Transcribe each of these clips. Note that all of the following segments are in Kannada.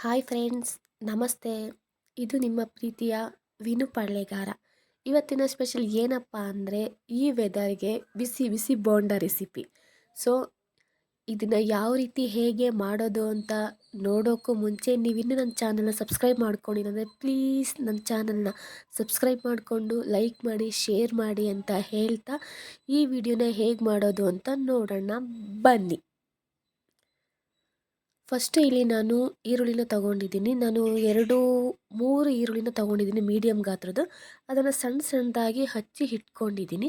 ಹಾಯ್ ಫ್ರೆಂಡ್ಸ್ ನಮಸ್ತೆ. ಇದು ನಿಮ್ಮ ಪ್ರೀತಿಯ ವಿನು ಪಳ್ಳೆಗಾರ. ಇವತ್ತಿನ ಸ್ಪೆಷಲ್ ಏನಪ್ಪ ಅಂದರೆ ಈ ವೆದರ್ಗೆ ಬಿಸಿ ಬಿಸಿ ಬೋಂಡ ರೆಸಿಪಿ ಸೊ ಇದನ್ನು ಯಾವ ರೀತಿ ಹೇಗೆ ಮಾಡೋದು ಅಂತ ನೋಡೋಕ್ಕೂ ಮುಂಚೆ ನೀವಿನ್ನೂ ನನ್ನ ಚಾನಲ್ನ ಸಬ್ಸ್ಕ್ರೈಬ್ ಮಾಡ್ಕೊಂಡಿರಂದರೆ ಪ್ಲೀಸ್ ನನ್ನ ಚಾನಲ್ನ ಸಬ್ಸ್ಕ್ರೈಬ್ ಮಾಡಿಕೊಂಡು ಲೈಕ್ ಮಾಡಿ ಶೇರ್ ಮಾಡಿ ಅಂತ ಹೇಳ್ತಾ ಈ ವಿಡಿಯೋನ ಹೇಗೆ ಮಾಡೋದು ಅಂತ ನೋಡೋಣ ಬನ್ನಿ. ಫಸ್ಟ್ ಇಲ್ಲಿ ನಾನು ಈರುಳ್ಳಿನ ತಗೊಂಡಿದ್ದೀನಿ. ನಾನು ಎರಡು, ಮೂರು ಈರುಳ್ಳಿನ ತಗೊಂಡಿದ್ದೀನಿ ಮೀಡಿಯಮ್ ಗಾತ್ರದ್ದು. ಅದನ್ನು ಸಣ್ಣ ಸಣ್ಣದಾಗಿ ಹಚ್ಚಿ ಇಟ್ಕೊಂಡಿದ್ದೀನಿ.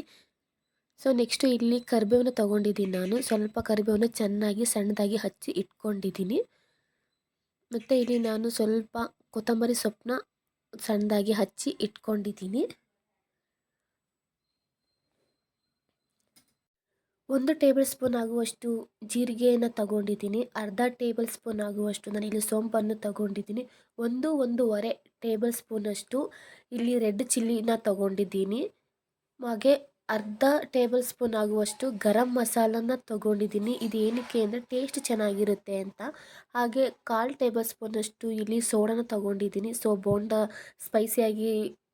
ಸೊ ನೆಕ್ಸ್ಟು ಇಲ್ಲಿ ಕರಿಬೇವನ್ನು ತಗೊಂಡಿದ್ದೀನಿ ನಾನು. ಸ್ವಲ್ಪ ಕರಿಬೇವನ್ನು ಚೆನ್ನಾಗಿ ಸಣ್ಣದಾಗಿ ಹಚ್ಚಿ ಇಟ್ಕೊಂಡಿದ್ದೀನಿ. ಮತ್ತು ಇಲ್ಲಿ ನಾನು ಸ್ವಲ್ಪ ಕೊತ್ತಂಬರಿ ಸೊಪ್ಪನ್ನ ಸಣ್ಣದಾಗಿ ಹಚ್ಚಿ ಇಟ್ಕೊಂಡಿದ್ದೀನಿ. ಒಂದು ಟೇಬಲ್ ಸ್ಪೂನ್ ಆಗುವಷ್ಟು ಜೀರಿಗೆಯನ್ನು ತಗೊಂಡಿದ್ದೀನಿ. ಅರ್ಧ ಟೇಬಲ್ ಸ್ಪೂನ್ ಆಗುವಷ್ಟು ನಾನು ಇಲ್ಲಿ ಸೋಂಪನ್ನು ತಗೊಂಡಿದ್ದೀನಿ. ಒಂದು, ಒಂದೂವರೆ ಟೇಬಲ್ ಸ್ಪೂನಷ್ಟು ಇಲ್ಲಿ ರೆಡ್ ಚಿಲ್ಲಿನ ತಗೊಂಡಿದ್ದೀನಿ. ಹಾಗೆ ಅರ್ಧ ಟೇಬಲ್ ಸ್ಪೂನ್ ಆಗುವಷ್ಟು ಗರಂ ಮಸಾಲನ ತಗೊಂಡಿದ್ದೀನಿ. ಇದು ಏನಕ್ಕೆ ಅಂದರೆ ಟೇಸ್ಟ್ ಚೆನ್ನಾಗಿರುತ್ತೆ ಅಂತ. ಹಾಗೆ ಕಾಲು ಟೇಬಲ್ ಸ್ಪೂನಷ್ಟು ಇಲ್ಲಿ ಸೋಡಾನ ತಗೊಂಡಿದ್ದೀನಿ. ಸೊ, ಬೋಂಡ ಸ್ಪೈಸಿಯಾಗಿ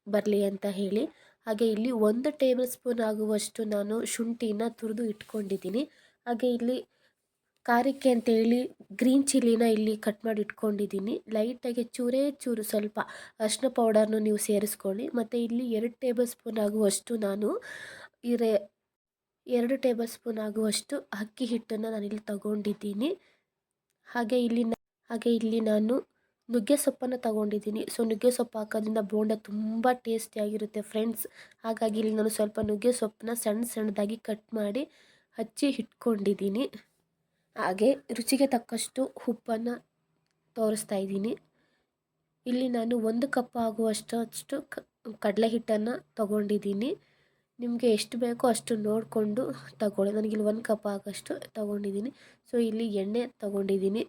ಬರಲಿ ಅಂತ ಹೇಳಿ. ಹಾಗೆ ಇಲ್ಲಿ ಒಂದು ಟೇಬಲ್ ಸ್ಪೂನ್ ಆಗುವಷ್ಟು ನಾನು ಶುಂಠಿನ ತುರಿದು ಇಟ್ಕೊಂಡಿದ್ದೀನಿ. ಹಾಗೆ ಇಲ್ಲಿ ಕಾರಿಕೆ ಅಂತೇಳಿ ಗ್ರೀನ್ ಚಿಲ್ಲಿನ ಇಲ್ಲಿ ಕಟ್ ಮಾಡಿ ಇಟ್ಕೊಂಡಿದ್ದೀನಿ. ಲೈಟಾಗಿ ಚೂರೇ ಚೂರು ಸ್ವಲ್ಪ ಅರಿಶಿನ ಪೌಡರ್ನು ನೀವು ಸೇರಿಸ್ಕೊಳ್ಳಿ. ಮತ್ತು ಇಲ್ಲಿ ಎರಡು ಟೇಬಲ್ ಸ್ಪೂನ್ ಆಗುವಷ್ಟು ನಾನು ಇರೆ ಎರಡು ಟೇಬಲ್ ಸ್ಪೂನ್ ಆಗುವಷ್ಟು ಅಕ್ಕಿ ಹಿಟ್ಟನ್ನು ನಾನಿಲ್ಲಿ ತಗೊಂಡಿದ್ದೀನಿ. ಹಾಗೆ ಇಲ್ಲಿ ಹಾಗೆ ಇಲ್ಲಿ ನಾನು ನುಗ್ಗೆ ಸೊಪ್ಪನ್ನು ತಗೊಂಡಿದ್ದೀನಿ. ಸೊ ನುಗ್ಗೆ ಸೊಪ್ಪು ಹಾಕೋದ್ರಿಂದ ಬೋಂಡ ತುಂಬ ಟೇಸ್ಟಿಯಾಗಿರುತ್ತೆ ಫ್ರೆಂಡ್ಸ್. ಹಾಗಾಗಿ ಇಲ್ಲಿ ನಾನು ಸ್ವಲ್ಪ ನುಗ್ಗೆ ಸೊಪ್ಪನ್ನ ಸಣ್ಣ ಸಣ್ಣದಾಗಿ ಕಟ್ ಮಾಡಿ ಹಚ್ಚಿ ಇಟ್ಕೊಂಡಿದ್ದೀನಿ. ಹಾಗೆ ರುಚಿಗೆ ತಕ್ಕಷ್ಟು ಉಪ್ಪನ್ನು ತೋರಿಸ್ತಾ ಇದ್ದೀನಿ. ಇಲ್ಲಿ ನಾನು ಒಂದು ಕಪ್ ಆಗುವಷ್ಟು ಕಡಲೆ ಹಿಟ್ಟನ್ನು ತಗೊಂಡಿದ್ದೀನಿ. ನಿಮಗೆ ಎಷ್ಟು ಬೇಕೋ ಅಷ್ಟು ನೋಡಿಕೊಂಡು ತಗೊಳ್ಳಿ. ನನಗಿಲ್ಲಿ ಒಂದು ಕಪ್ ಆಗೋಷ್ಟು ತಗೊಂಡಿದ್ದೀನಿ. ಸೊ, ಇಲ್ಲಿ ಎಣ್ಣೆ ತಗೊಂಡಿದ್ದೀನಿ.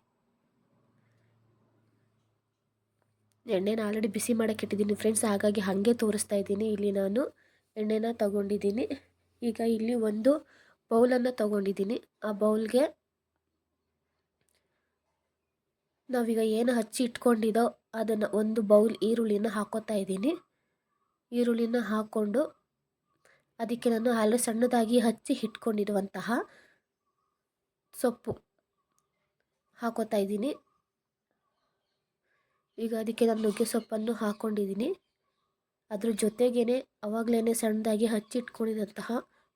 ಎಣ್ಣೆನ ಆಲ್ರೆಡಿ ಬಿಸಿ ಮಾಡೋಕ್ಕೆ ಇಟ್ಟಿದ್ದೀನಿ. ಫ್ರೆಂಡ್ಸ್ ಹಾಗಾಗಿ ಹಾಗೆ ತೋರಿಸ್ತಾ ಇದ್ದೀನಿ. ಇಲ್ಲಿ ನಾನು ಎಣ್ಣೆನ ತಗೊಂಡಿದ್ದೀನಿ. ಈಗ ಇಲ್ಲಿ ಒಂದು ಬೌಲನ್ನು ತಗೊಂಡಿದ್ದೀನಿ. ಆ ಬೌಲ್ಗೆ ನಾವೀಗ ಏನು ಹಚ್ಚಿ ಇಟ್ಕೊಂಡಿದ್ದೋ ಅದನ್ನು ಒಂದು ಬೌಲ್ ಈರುಳ್ಳಿನ ಹಾಕೋತಾ ಇದ್ದೀನಿ. ಈರುಳ್ಳಿನ ಹಾಕ್ಕೊಂಡು ಅದಕ್ಕೆ ನಾನು ಆಲ್ರೆಡಿ ಸಣ್ಣದಾಗಿ ಹಚ್ಚಿ ಇಟ್ಕೊಂಡಿರುವಂತಹ ಸೊಪ್ಪು ಹಾಕೋತಾ ಇದ್ದೀನಿ. ಈಗ ಅದಕ್ಕೆ ನಾನು ನುಗ್ಗೆ ಸೊಪ್ಪನ್ನು ಹಾಕ್ಕೊಂಡಿದ್ದೀನಿ ಅದ್ರ ಜೊತೆಗೇ ಅವಾಗಲೇ ಸಣ್ಣದಾಗಿ ಹಚ್ಚಿಟ್ಕೊಂಡಿದ್ದಂತಹ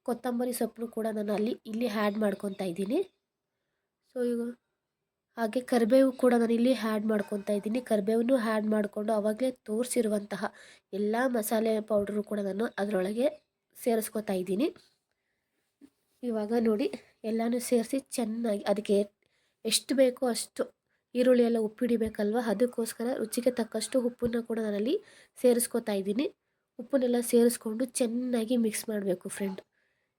ಕೊತ್ತಂಬರಿ ಸೊಪ್ಪನ್ನು ಕೂಡ ನಾನು ಅಲ್ಲಿ, ಇಲ್ಲಿ ಹ್ಯಾಡ್ ಮಾಡ್ಕೊತಾ ಇದ್ದೀನಿ. ಸೊ ಈಗ ಹಾಗೆ ಕರಿಬೇವು ಕೂಡ ನಾನು ಇಲ್ಲಿ ಹ್ಯಾಡ್ ಮಾಡ್ಕೊತಾ ಇದ್ದೀನಿ. ಕರಿಬೇವನ್ನು ಹ್ಯಾಡ್ ಮಾಡಿಕೊಂಡು ಅವಾಗಲೇ ತೋರಿಸಿರುವಂತಹ ಎಲ್ಲ ಮಸಾಲೆ ಪೌಡ್ರು ಕೂಡ ನಾನು ಅದರೊಳಗೆ ಸೇರಿಸ್ಕೊತಾ ಇದ್ದೀನಿ. ಇವಾಗ ನೋಡಿ, ಎಲ್ಲನೂ ಸೇರಿಸಿ ಚೆನ್ನಾಗಿ, ಅದಕ್ಕೆ ಎಷ್ಟು ಬೇಕೋ ಅಷ್ಟು ಈರುಳ್ಳಿ ಎಲ್ಲ ಉಪ್ಪಿಡಿಬೇಕಲ್ವ ಅದಕ್ಕೋಸ್ಕರ ರುಚಿಗೆ ತಕ್ಕಷ್ಟು ಉಪ್ಪನ್ನು ಕೂಡ ನಾನಲ್ಲಿ ಸೇರಿಸ್ಕೊತಾ ಇದ್ದೀನಿ. ಉಪ್ಪನ್ನೆಲ್ಲ ಸೇರಿಸ್ಕೊಂಡು ಚೆನ್ನಾಗಿ ಮಿಕ್ಸ್ ಮಾಡಬೇಕು ಫ್ರೆಂಡ್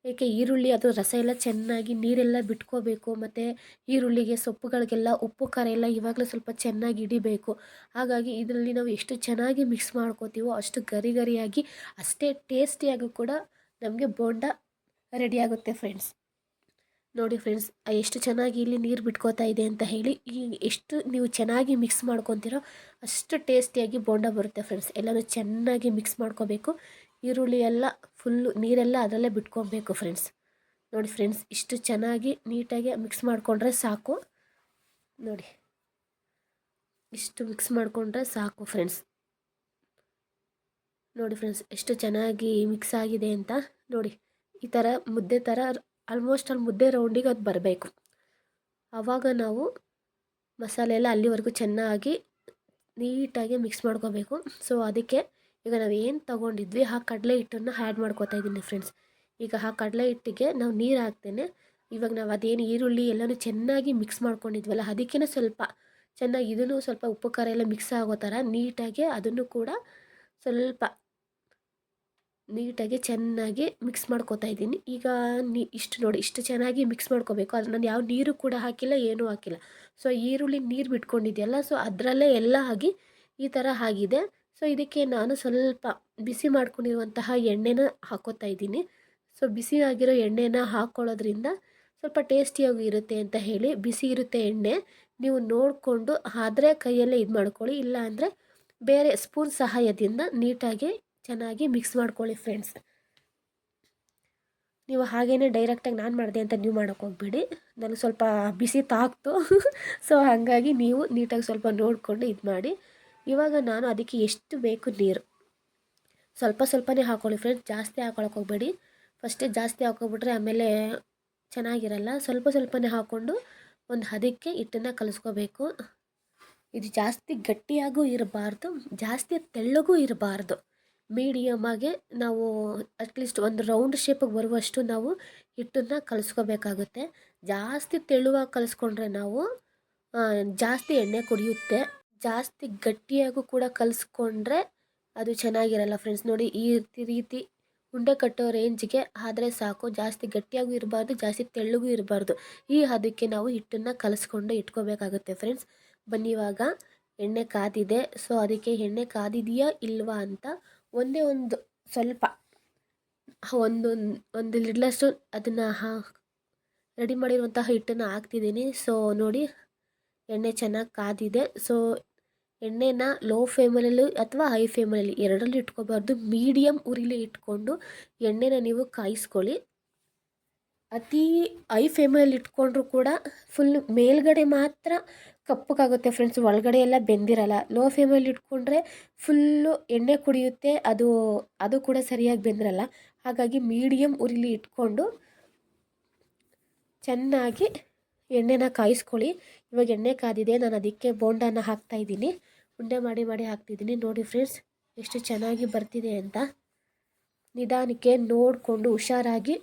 ಏಕೆ ಈರುಳ್ಳಿ ಅದು ರಸ ಎಲ್ಲ ಚೆನ್ನಾಗಿ ನೀರೆಲ್ಲ ಬಿಟ್ಕೋಬೇಕು, ಮತ್ತು ಈರುಳ್ಳಿಗೆ ಸೊಪ್ಪುಗಳಿಗೆಲ್ಲ ಉಪ್ಪು, ಖಾರ ಎಲ್ಲ ಇವಾಗಲೇ ಸ್ವಲ್ಪ ಚೆನ್ನಾಗಿ ಹಿಡಿಬೇಕು. ಹಾಗಾಗಿ ಇದರಲ್ಲಿ ನಾವು ಎಷ್ಟು ಚೆನ್ನಾಗಿ ಮಿಕ್ಸ್ ಮಾಡ್ಕೋತೀವೋ ಅಷ್ಟು ಗರಿ ಗರಿಯಾಗಿ ಅಷ್ಟೇ ಟೇಸ್ಟಿಯಾಗಿ ಕೂಡ ನಮಗೆ ಬೋಂಡ ರೆಡಿಯಾಗುತ್ತೆ ಫ್ರೆಂಡ್ಸ್ ನೋಡಿ ಫ್ರೆಂಡ್ಸ್ ಎಷ್ಟು ಚೆನ್ನಾಗಿ ಇಲ್ಲಿ ನೀರು ಬಿಟ್ಕೋತಾ ಇದೆ ಅಂತ ಹೇಳಿ, ಈ ಎಷ್ಟು ನೀವು ಚೆನ್ನಾಗಿ ಮಿಕ್ಸ್ ಮಾಡ್ಕೊತೀರೋ ಅಷ್ಟು ಟೇಸ್ಟಿಯಾಗಿ ಬೋಂಡ ಬರುತ್ತೆ ಫ್ರೆಂಡ್ಸ್ ಎಲ್ಲನೂ ಚೆನ್ನಾಗಿ ಮಿಕ್ಸ್ ಮಾಡ್ಕೋಬೇಕು. ಈರುಳ್ಳಿ ಎಲ್ಲ ಫುಲ್ಲು ನೀರೆಲ್ಲ ಅದರಲ್ಲೇ ಬಿಟ್ಕೊಬೇಕು ಫ್ರೆಂಡ್ಸ್ ನೋಡಿ ಫ್ರೆಂಡ್ಸ್ ಇಷ್ಟು ಚೆನ್ನಾಗಿ ನೀಟಾಗಿ ಮಿಕ್ಸ್ ಮಾಡಿಕೊಂಡ್ರೆ ಸಾಕು. ನೋಡಿ, ಇಷ್ಟು ಮಿಕ್ಸ್ ಮಾಡಿಕೊಂಡ್ರೆ ಸಾಕು ಫ್ರೆಂಡ್ಸ್ ನೋಡಿ ಫ್ರೆಂಡ್ಸ್ ಎಷ್ಟು ಚೆನ್ನಾಗಿ ಮಿಕ್ಸ್ ಆಗಿದೆ ಅಂತ. ನೋಡಿ, ಈ ಥರ ಮುದ್ದೆ ಥರ ಆಲ್ಮೋಸ್ಟ್ ಅಲ್ಲಿ ಮುದ್ದೆ ರೌಂಡಿಗೆ ಅದು ಬರಬೇಕು. ಆವಾಗ ನಾವು ಮಸಾಲೆ ಎಲ್ಲ ಅಲ್ಲಿವರೆಗೂ ಚೆನ್ನಾಗಿ ನೀಟಾಗಿ ಮಿಕ್ಸ್ ಮಾಡ್ಕೋಬೇಕು. ಸೊ ಅದಕ್ಕೆ ಈಗ ನಾವು ಏನು ತೊಗೊಂಡಿದ್ವಿ, ಆ ಕಡಲೆ ಹಿಟ್ಟನ್ನು ಆ್ಯಡ್ ಮಾಡ್ಕೋತಾ ಇದ್ದೀನಿ ಫ್ರೆಂಡ್ಸ್ ಈಗ ಆ ಕಡಲೆ ಹಿಟ್ಟಿಗೆ ನಾವು ನೀರು ಹಾಕ್ತೇನೆ. ಇವಾಗ ನಾವು ಅದೇನು ಈರುಳ್ಳಿ ಎಲ್ಲನೂ ಚೆನ್ನಾಗಿ ಮಿಕ್ಸ್ ಮಾಡ್ಕೊಂಡಿದ್ವಲ್ಲ ಅದಕ್ಕೇ ಸ್ವಲ್ಪ ಚೆನ್ನಾಗಿ ಇದನ್ನು ಸ್ವಲ್ಪ ಉಪ್ಪು ಖಾರ ಎಲ್ಲ ಮಿಕ್ಸ್ ಆಗೋ ಥರ ನೀಟಾಗಿ ಅದನ್ನು ಕೂಡ ಸ್ವಲ್ಪ ನೀಟಾಗಿ ಚೆನ್ನಾಗಿ ಮಿಕ್ಸ್ ಮಾಡ್ಕೋತಾ ಇದ್ದೀನಿ. ಈಗ ನೀ ಇಷ್ಟು ನೋಡಿ, ಇಷ್ಟು ಚೆನ್ನಾಗಿ ಮಿಕ್ಸ್ ಮಾಡ್ಕೋಬೇಕು. ಅದು ನಾನು ಯಾವ ನೀರು ಕೂಡ ಹಾಕಿಲ್ಲ, ಏನೂ ಹಾಕಿಲ್ಲ. ಸೊ ಈರುಳ್ಳಿ ನೀರು ಬಿಟ್ಕೊಂಡಿದೆಯಲ್ಲ ಸೊ ಅದರಲ್ಲೇ ಎಲ್ಲ ಆಗಿ ಈ ಥರ ಆಗಿದೆ. ಸೊ ಇದಕ್ಕೆ ನಾನು ಸ್ವಲ್ಪ ಬಿಸಿ ಮಾಡ್ಕೊಂಡಿರುವಂತಹ ಎಣ್ಣೆನ ಹಾಕೋತಾ ಇದ್ದೀನಿ. ಸೊ ಬಿಸಿ ಆಗಿರೋ ಎಣ್ಣೆನ ಹಾಕ್ಕೊಳ್ಳೋದ್ರಿಂದ ಸ್ವಲ್ಪ ಟೇಸ್ಟಿಯಾಗಿ ಇರುತ್ತೆ ಅಂತ ಹೇಳಿ ಬಿಸಿ ಇರುತ್ತೆ ಎಣ್ಣೆ. ನೀವು ನೋಡಿಕೊಂಡು ಆದರೆ ಕೈಯಲ್ಲೇ ಇದು ಮಾಡ್ಕೊಳ್ಳಿ ಇಲ್ಲ ಅಂದರೆ ಬೇರೆ ಸ್ಪೂನ್ ಸಹಾಯದಿಂದ ನೀಟಾಗಿ ಚೆನ್ನಾಗಿ ಮಿಕ್ಸ್ ಮಾಡ್ಕೊಳ್ಳಿ ಫ್ರೆಂಡ್ಸ್ ನೀವು ಹಾಗೇ ಡೈರೆಕ್ಟಾಗಿ ನಾನು ಮಾಡಿದೆ ಅಂತ ನೀವು ಮಾಡೋಕ್ಕೆ ಹೋಗ್ಬೇಡಿ. ನನಗೆ ಸ್ವಲ್ಪ ಬಿಸಿ ತಾಕ್ತು ಸೊ ಹಾಗಾಗಿ ನೀವು ನೀಟಾಗಿ ಸ್ವಲ್ಪ ನೋಡಿಕೊಂಡು ಇದು ಮಾಡಿ. ಇವಾಗ ನಾನು ಅದಕ್ಕೆ ಎಷ್ಟು ಬೇಕು ನೀರು. ಸ್ವಲ್ಪ ಸ್ವಲ್ಪನೇ ಹಾಕೊಳ್ಳಿ ಫ್ರೆಂಡ್ಸ್ ಜಾಸ್ತಿ ಹಾಕೊಳಕ್ಕೆ ಹೋಗ್ಬೇಡಿ. ಫಸ್ಟೇ ಜಾಸ್ತಿ ಹಾಕ್ಕೊಬಿಟ್ರೆ ಆಮೇಲೆ ಚೆನ್ನಾಗಿರಲ್ಲ. ಸ್ವಲ್ಪ ಸ್ವಲ್ಪನೇ ಹಾಕ್ಕೊಂಡು ಒಂದು ಹದಕ್ಕೆ ಹಿಟ್ಟನ್ನು ಕಲಿಸ್ಕೋಬೇಕು. ಇದು ಜಾಸ್ತಿ ಗಟ್ಟಿಯಾಗೂ ಇರಬಾರ್ದು, ಜಾಸ್ತಿ ತೆಳ್ಳಗೂ ಇರಬಾರ್ದು. ಮೀಡಿಯಮಾಗೆ ನಾವು ಅಟ್ಲೀಸ್ಟ್ ಒಂದು ರೌಂಡ್ ಶೇಪಿಗೆ ಬರುವಷ್ಟು ನಾವು ಹಿಟ್ಟನ್ನು ಕಲಿಸ್ಕೋಬೇಕಾಗುತ್ತೆ. ಜಾಸ್ತಿ ತೆಳುವಾಗಿ ಕಲಿಸ್ಕೊಂಡ್ರೆ ನಾವು ಜಾಸ್ತಿ ಎಣ್ಣೆ ಕುಡಿಯುತ್ತೆ. ಜಾಸ್ತಿ ಗಟ್ಟಿಯಾಗೂ ಕೂಡ ಕಲಿಸ್ಕೊಂಡ್ರೆ ಅದು ಚೆನ್ನಾಗಿರಲ್ಲ ಫ್ರೆಂಡ್ಸ್ ನೋಡಿ ಈ ರೀತಿ ಉಂಡೆ ಕಟ್ಟೋ ರೇಂಜ್ಗೆ ಆದರೆ ಸಾಕು. ಜಾಸ್ತಿ ಗಟ್ಟಿಯಾಗೂ ಇರಬಾರ್ದು, ಜಾಸ್ತಿ ತೆಳ್ಳಗೂ ಇರಬಾರ್ದು. ಈ ಹದಕ್ಕೆ ನಾವು ಹಿಟ್ಟನ್ನು ಕಲಿಸ್ಕೊಂಡು ಇಟ್ಕೋಬೇಕಾಗುತ್ತೆ ಫ್ರೆಂಡ್ಸ್ ಬನ್ನಿ ಇವಾಗ ಎಣ್ಣೆ ಕಾದಿದೆ. ಸೊ ಅದಕ್ಕೆ ಎಣ್ಣೆ ಕಾದಿದೆಯಾ ಇಲ್ವಾ ಅಂತ ಒಂದೇ ಒಂದು ಸ್ವಲ್ಪ ಒಂದು ಒಂದು ಲಿಡ್ಲಷ್ಟು ಅದನ್ನು ಹಾ ರೆಡಿ ಮಾಡಿರುವಂತಹ ಹಿಟ್ಟನ್ನು ಹಾಕ್ತಿದ್ದೀನಿ. ಸೊ ನೋಡಿ, ಎಣ್ಣೆ ಚೆನ್ನಾಗಿ ಕಾದಿದೆ. ಸೊ ಎಣ್ಣೆನ ಲೋ ಫ್ಲೇಮಲ್ಲೂ ಅಥವಾ ಹೈ ಫ್ಲೇಮಲ್ಲಿ ಎರಡರಲ್ಲಿ ಇಟ್ಕೋಬಾರ್ದು. ಮೀಡಿಯಮ್ ಉರಿಲಿ ಇಟ್ಕೊಂಡು ಎಣ್ಣೆನ ನೀವು ಕಾಯಿಸ್ಕೊಳ್ಳಿ. ಅತಿ ಐ ಫೇಮಲ್ಲಿ ಇಟ್ಕೊಂಡ್ರೂ ಕೂಡ ಫುಲ್ ಮೇಲ್ಗಡೆ ಮಾತ್ರ ಕಪ್ಪಗಾಗುತ್ತೆ ಫ್ರೆಂಡ್ಸ್ ಒಳಗಡೆ ಎಲ್ಲ ಬೆಂದಿರಲ್ಲ. ಲೋ ಫೇಮಲ್ಲಿ ಇಟ್ಕೊಂಡ್ರೆ ಫುಲ್ಲು ಎಣ್ಣೆ ಕುಡಿಯುತ್ತೆ. ಅದು ಅದು ಕೂಡ ಸರಿಯಾಗಿ ಬೆಂದಿರಲ್ಲ. ಹಾಗಾಗಿ ಮೀಡಿಯಮ್ ಉರಿಲಿ ಇಟ್ಕೊಂಡು ಚೆನ್ನಾಗಿ ಎಣ್ಣೆನ ಕಾಯಿಸ್ಕೊಳ್ಳಿ. ಇವಾಗ ಎಣ್ಣೆ ಕಾದಿದೆ. ನಾನು ಅದಕ್ಕೆ ಬೋಂಡನ ಹಾಕ್ತಾಯಿದ್ದೀನಿ ಉಂಡೆ ಮಾಡಿ ಮಾಡಿ ಹಾಕ್ತಿದ್ದೀನಿ. ನೋಡಿ ಫ್ರೆಂಡ್ಸ್ ಎಷ್ಟು ಚೆನ್ನಾಗಿ ಬರ್ತಿದೆ ಅಂತ. ನಿಧಾನಕ್ಕೆ ನೋಡಿಕೊಂಡು ಹುಷಾರಾಗಿ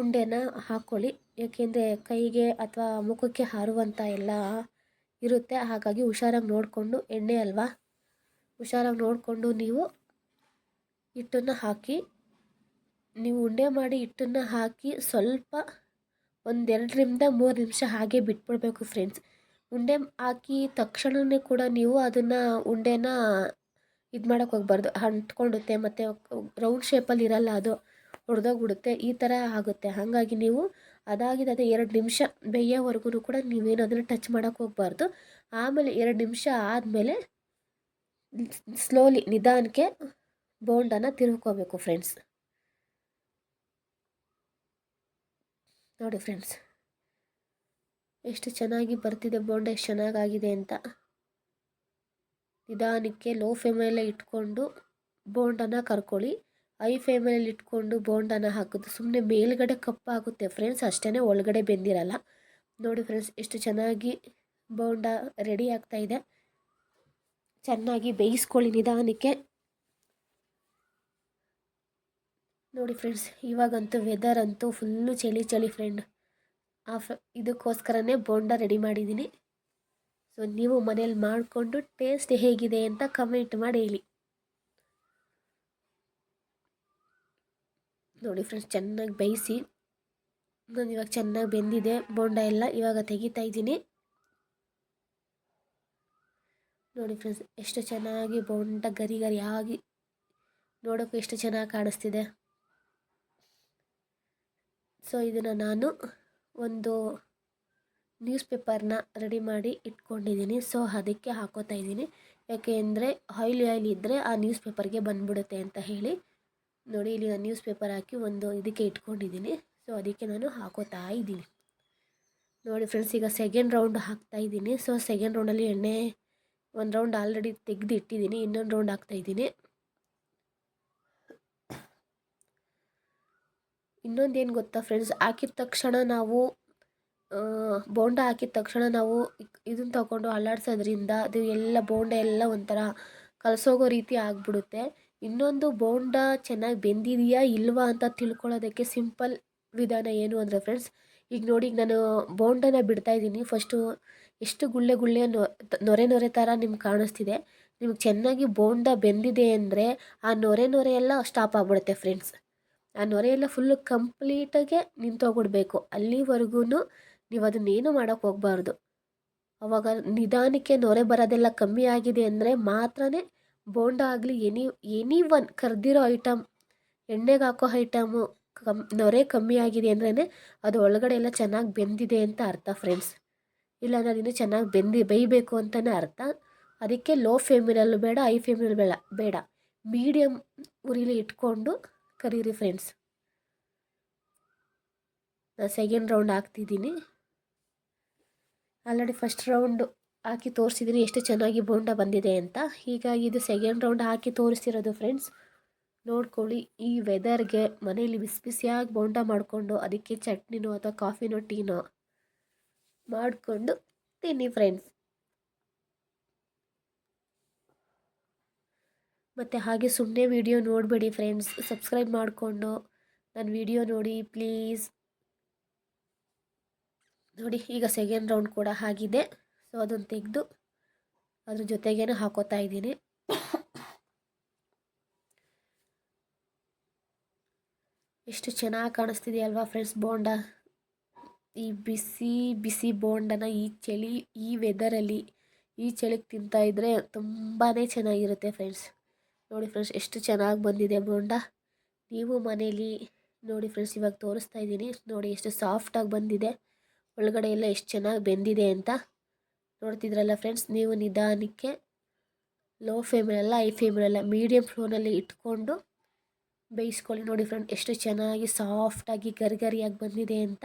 ಉಂಡೆನ ಹಾಕ್ಕೊಳ್ಳಿ ಏಕೆಂದರೆ ಕೈಗೆ ಅಥವಾ ಮುಖಕ್ಕೆ ಹಾರುವಂಥ ಎಲ್ಲ ಇರುತ್ತೆ. ಹಾಗಾಗಿ ಹುಷಾರಾಗಿ ನೋಡಿಕೊಂಡು, ಎಣ್ಣೆ ಅಲ್ವಾ? ಹುಷಾರಾಗಿ ನೋಡಿಕೊಂಡು ನೀವು ಹಿಟ್ಟನ್ನು ಹಾಕಿ, ನೀವು ಉಂಡೆ ಮಾಡಿ ಹಿಟ್ಟನ್ನು ಹಾಕಿ ಸ್ವಲ್ಪ ಒಂದೆರಡರಿಂದ ಮೂರು ನಿಮಿಷ ಹಾಗೆ ಬಿಟ್ಬಿಡ್ಬೇಕು ಫ್ರೆಂಡ್ಸ್ ಉಂಡೆ ಹಾಕಿ ತಕ್ಷಣವೇ ಕೂಡ ನೀವು ಅದನ್ನು ಉಂಡೆನ ಇದು ಮಾಡೋಕ್ಕೆ ಹೋಗ್ಬಾರ್ದು. ಅಂಟ್ಕೊಳ್ಳುತ್ತೆ ಮತ್ತು ರೌಂಡ್ ಶೇಪಲ್ಲಿ ಇರಲ್ಲ ಅದು. ಹೊಡೆದೋಗ್ಬಿಡುತ್ತೆ ಈ ಥರ ಆಗುತ್ತೆ. ಹಾಗಾಗಿ ನೀವು ಅದಾಗಿದೆ ಅದೇ ಎರಡು ನಿಮಿಷ ಬೇಯೋವರೆಗೂ ಕೂಡ ನೀವೇನು ಅದನ್ನು ಟಚ್ ಮಾಡೋಕ್ಕೆ ಹೋಗಬಾರ್ದು. ಆಮೇಲೆ ಎರಡು ನಿಮಿಷ ಆದಮೇಲೆ ಸ್ಲೋಲಿ ನಿಧಾನಕ್ಕೆ ಬೋಂಡನ್ನು ತಿರುಗ್ಕೋಬೇಕು ಫ್ರೆಂಡ್ಸ್ ನೋಡಿ ಫ್ರೆಂಡ್ಸ್ ಎಷ್ಟು ಚೆನ್ನಾಗಿ ಬರ್ತಿದೆ ಬೋಂಡ ಎಷ್ಟು ಚೆನ್ನಾಗಾಗಿದೆ ಅಂತ. ನಿಧಾನಕ್ಕೆ ಲೋ ಫ್ಲೇಮಲ್ಲೇ ಇಟ್ಕೊಂಡು ಬೋಂಡನ್ನು ಕರ್ಕೊಳ್ಳಿ. ಐ ಫೇಮಲ್ಲಿ ಇಟ್ಕೊಂಡು ಬೋಂಡನ ಹಾಕೋದು ಸುಮ್ಮನೆ ಮೇಲ್ಗಡೆ ಕಪ್ಪಾಗುತ್ತೆ ಫ್ರೆಂಡ್ಸ್ ಅಷ್ಟೇ ಒಳಗಡೆ ಬೆಂದಿರಲ್ಲ. ನೋಡಿ ಫ್ರೆಂಡ್ಸ್, ಎಷ್ಟು ಚೆನ್ನಾಗಿ ಬೋಂಡ ರೆಡಿ ಆಗ್ತಾ ಇದೆ. ಚೆನ್ನಾಗಿ ಬೇಯಿಸ್ಕೊಳ್ಳಿ ನಿಧಾನಕ್ಕೆ. ನೋಡಿ ಫ್ರೆಂಡ್ಸ್, ಇವಾಗಂತೂ ವೆದರ್ ಅಂತೂ ಫುಲ್ಲು ಚಳಿ ಚಳಿ ಫ್ರೆಂಡ್ ಆ ಫ್ರ ಇದಕ್ಕೋಸ್ಕರನೇ ಬೋಂಡ ರೆಡಿ ಮಾಡಿದ್ದೀನಿ. ಸೊ ನೀವು ಮನೇಲಿ ಮಾಡಿಕೊಂಡು ಟೇಸ್ಟ್ ಹೇಗಿದೆ ಅಂತ ಕಮೆಂಟ್ ಮಾಡಿ ಹೇಳಿ. ನೋಡಿ ಫ್ರೆಂಡ್ಸ್ ಚೆನ್ನಾಗಿ ಬೇಯಿಸಿ ನಾನು ಇವಾಗ ಚೆನ್ನಾಗಿ ಬೆಂದಿದೆ, ಬೋಂಡ ಎಲ್ಲ ಇವಾಗ ತೆಗಿತಾ ಇದ್ದೀನಿ. ನೋಡಿ ಫ್ರೆಂಡ್ಸ್ ಎಷ್ಟು ಚೆನ್ನಾಗಿ ಬೋಂಡ ಗರಿ ಗರಿಯಾಗಿ ಆಗಿ ನೋಡೋಕ್ಕೂ ಎಷ್ಟು ಚೆನ್ನಾಗಿ ಕಾಣಿಸ್ತಿದೆ. ಸೊ ಇದನ್ನು ನಾನು ಒಂದು ನ್ಯೂಸ್ ಪೇಪರ್ನ ರೆಡಿ ಮಾಡಿ ಇಟ್ಕೊಂಡಿದ್ದೀನಿ. ಸೊ ಅದಕ್ಕೆ ಹಾಕೋತಾ ಇದ್ದೀನಿ. ಯಾಕೆ ಅಂದರೆ ಆಯಿಲ್ ಆಯಿಲ್ ಇದ್ದರೆ ಆ ನ್ಯೂಸ್ ಪೇಪರ್ಗೆ ಬಂದ್ಬಿಡುತ್ತೆ ಅಂತ ಹೇಳಿ. ನೋಡಿ, ಇಲ್ಲಿ ನಾನು ನ್ಯೂಸ್ ಪೇಪರ್ ಹಾಕಿ ಒಂದು ಇದಕ್ಕೆ ಇಟ್ಕೊಂಡಿದ್ದೀನಿ. ಸೊ ಅದಕ್ಕೆ ನಾನು ಹಾಕೋತಾ ಇದ್ದೀನಿ. ನೋಡಿ ಫ್ರೆಂಡ್ಸ್ ಈಗ ಸೆಕೆಂಡ್ ರೌಂಡ್ ಹಾಕ್ತಾ ಇದ್ದೀನಿ. ಸೊ ಸೆಕೆಂಡ್ ರೌಂಡಲ್ಲಿ ಎಣ್ಣೆ ಒಂದು ರೌಂಡ್ ಆಲ್ರೆಡಿ ತೆಗೆದು ಇಟ್ಟಿದ್ದೀನಿ. ಇನ್ನೊಂದು ರೌಂಡ್ ಹಾಕ್ತಾಯಿದ್ದೀನಿ ಇನ್ನೊಂದೇನು ಗೊತ್ತಾ ಫ್ರೆಂಡ್ಸ್ ಹಾಕಿದ ತಕ್ಷಣ ನಾವು ಬೋಂಡ ಹಾಕಿದ ತಕ್ಷಣ ನಾವು ಇದನ್ನು ತಗೊಂಡು ಅಲ್ಲಾಡ್ಸೋದ್ರಿಂದ ಅದು ಎಲ್ಲ ಬೋಂಡ ಎಲ್ಲ ಒಂಥರ ಕಲಸೋಗೋ ರೀತಿ ಆಗಿಬಿಡುತ್ತೆ. ಇನ್ನೊಂದು ಬೋಂಡ ಚೆನ್ನಾಗಿ ಬೆಂದಿದೆಯಾ ಇಲ್ವಾ ಅಂತ ತಿಳ್ಕೊಳ್ಳೋದಕ್ಕೆ ಸಿಂಪಲ್ ವಿಧಾನ ಏನು ಅಂದರೆ ಫ್ರೆಂಡ್ಸ್ ಈಗ ನೋಡಿ ನಾನು ಬೋಂಡನ ಬಿಡ್ತಾ ಇದ್ದೀನಿ. ಫಸ್ಟು ಎಷ್ಟು ಗುಳ್ಳೆ ಗುಳ್ಳೆ ನೊರೆ ನೊರೆ ಥರ ನಿಮ್ಗೆ ಕಾಣಿಸ್ತಿದೆ. ನಿಮ್ಗೆ ಚೆನ್ನಾಗಿ ಬೋಂಡ ಬೆಂದಿದೆ ಅಂದರೆ ಆ ನೊರೆ ನೊರೆ ಎಲ್ಲ ಸ್ಟಾಪ್ ಆಗಿಬಿಡುತ್ತೆ ಫ್ರೆಂಡ್ಸ್ ಆ ನೊರೆ ಎಲ್ಲ ಫುಲ್ಲು ಕಂಪ್ಲೀಟಾಗೆ ನಿಂತೋಗ್ಬಿಡ್ಬೇಕು. ಅಲ್ಲಿವರೆಗೂ ನೀವು ಅದನ್ನೇನು ಮಾಡೋಕ್ಕೆ ಹೋಗಬಾರ್ದು. ಅವಾಗ ನಿಧಾನಕ್ಕೆ ನೊರೆ ಬರೋದೆಲ್ಲ ಕಮ್ಮಿ ಆಗಿದೆ ಅಂದರೆ ಮಾತ್ರನೇ ಬೋಂಡ ಆಗಲಿ, ಎನಿ ಎನಿ ಒನ್ ಕರೆದಿರೋ ಐಟಮ್ ಎಣ್ಣೆಗೆ ಹಾಕೋ ಐಟಮು ಕಮ್, ನೊರೆ ಕಮ್ಮಿ ಆಗಿದೆ ಅಂದ್ರೇ ಅದು ಒಳಗಡೆ ಎಲ್ಲ ಚೆನ್ನಾಗಿ ಬೆಂದಿದೆ ಅಂತ ಅರ್ಥ ಫ್ರೆಂಡ್ಸ್ ಇಲ್ಲ ಅದಿನ್ನೂ ಚೆನ್ನಾಗಿ ಬೆಂದಿ, ಬೇಯಬೇಕು ಅಂತಲೇ ಅರ್ಥ. ಅದಕ್ಕೆ ಲೋ ಫ್ಲೇಮಿನಲ್ಲೂ ಬೇಡ ಹೈ ಫ್ಲೇಮಿನಲ್ಲಿ ಬೇಡ ಬೇಡ. ಮೀಡಿಯಮ್ ಉರಿಲಿ ಇಟ್ಕೊಂಡು ಕರೀರಿ ಫ್ರೆಂಡ್ಸ್ ನಾನು ಸೆಕೆಂಡ್ ರೌಂಡ್ ಹಾಕ್ತಿದ್ದೀನಿ. ಆಲ್ರೆಡಿ ಫಸ್ಟ್ ರೌಂಡು ಹಾಕಿ ತೋರಿಸಿದ್ದೀನಿ ಎಷ್ಟು ಚೆನ್ನಾಗಿ ಬೋಂಡ ಬಂದಿದೆ ಅಂತ. ಹೀಗಾಗಿ ಇದು ಸೆಕೆಂಡ್ ರೌಂಡ್ ಹಾಕಿ ತೋರಿಸಿರೋದು ಫ್ರೆಂಡ್ಸ್ ನೋಡ್ಕೊಳ್ಳಿ, ಈ ವೆದರ್ಗೆ ಮನೇಲಿ ಬಿಸಿ ಬಿಸಿಯಾಗಿ ಬೋಂಡ ಮಾಡಿಕೊಂಡು ಅದಕ್ಕೆ ಚಟ್ನಿನೋ ಅಥವಾ ಕಾಫಿನೋ ಟೀನೋ ಮಾಡಿಕೊಂಡು ತಿನ್ನಿ ಫ್ರೆಂಡ್ಸ್ ಮತ್ತು ಹಾಗೆ ಸುಮ್ಮನೆ ವಿಡಿಯೋ ನೋಡಬೇಡಿ ಫ್ರೆಂಡ್ಸ್ ಸಬ್ಸ್ಕ್ರೈಬ್ ಮಾಡಿಕೊಂಡು ನನ್ನ ವಿಡಿಯೋ ನೋಡಿ ಪ್ಲೀಸ್ ನೋಡಿ, ಈಗ ಸೆಕೆಂಡ್ ರೌಂಡ್ ಕೂಡ ಆಗಿದೆ. ಸೊ ಅದನ್ನು ತೆಗೆದು ಅದ್ರ ಜೊತೆಗೇನೆ ಹಾಕೋತಾ ಇದ್ದೀನಿ. ಎಷ್ಟು ಚೆನ್ನಾಗಿ ಕಾಣಿಸ್ತಿದೆ ಅಲ್ವಾ ಫ್ರೆಂಡ್ಸ್ ಬೋಂಡ? ಈ ಬಿಸಿ ಬಿಸಿ ಬೋಂಡನ ಈ ಚಳಿ, ಈ ವೆದರಲ್ಲಿ ಈ ಚಳಿಗೆ ತಿಂತಾ ಇದ್ದರೆ ತುಂಬಾ ಚೆನ್ನಾಗಿರುತ್ತೆ ಫ್ರೆಂಡ್ಸ್. ನೋಡಿ ಫ್ರೆಂಡ್ಸ್, ಎಷ್ಟು ಚೆನ್ನಾಗಿ ಬಂದಿದೆ ಬೋಂಡ. ನೀವು ಮನೇಲಿ ನೋಡಿ ಫ್ರೆಂಡ್ಸ್, ಇವಾಗ ತೋರಿಸ್ತಾ ಇದ್ದೀನಿ. ನೋಡಿ, ಎಷ್ಟು ಸಾಫ್ಟಾಗಿ ಬಂದಿದೆ. ಒಳಗಡೆ ಎಲ್ಲ ಎಷ್ಟು ಚೆನ್ನಾಗಿ ಬೆಂದಿದೆ ಅಂತ. ನೋಡ್ತಿದ್ರಲ್ಲ ಫ್ರೆಂಡ್ಸ್ ನೀವು ನಿಧಾನಕ್ಕೆ ಲೋ ಫ್ಲೇಮಲ್ಲ ಐ ಫ್ಲೇಮಲ್ಲ ಮೀಡಿಯಮ್ ಫ್ಲೋನಲ್ಲಿ ಇಟ್ಕೊಂಡು ಬೇಯಿಸ್ಕೊಳ್ಳಿ. ನೋಡಿ ಫ್ರೆಂಡ್ ಎಷ್ಟು ಚೆನ್ನಾಗಿ ಸಾಫ್ಟಾಗಿ ಗರಿಗರಿಯಾಗಿ ಬಂದಿದೆ ಅಂತ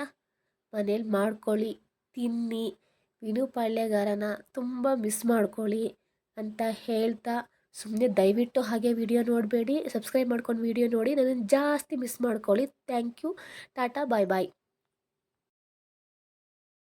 ಮನೇಲಿ ಮಾಡ್ಕೊಳ್ಳಿ. ತಿನ್ನಿ. ವಿನು ಪಾಳ್ಯಗಾರನ ತುಂಬ ಮಿಸ್ ಮಾಡ್ಕೊಳ್ಳಿ ಅಂತ ಹೇಳ್ತಾ ಸುಮ್ಮನೆ ದಯವಿಟ್ಟು ಹಾಗೆ ವಿಡಿಯೋ ನೋಡಬೇಡಿ. ಸಬ್ಸ್ಕ್ರೈಬ್ ಮಾಡ್ಕೊಂಡು ವಿಡಿಯೋ ನೋಡಿ. ನನ್ನನ್ನು ಜಾಸ್ತಿ ಮಿಸ್ ಮಾಡ್ಕೊಳ್ಳಿ. Thank you tata bye bye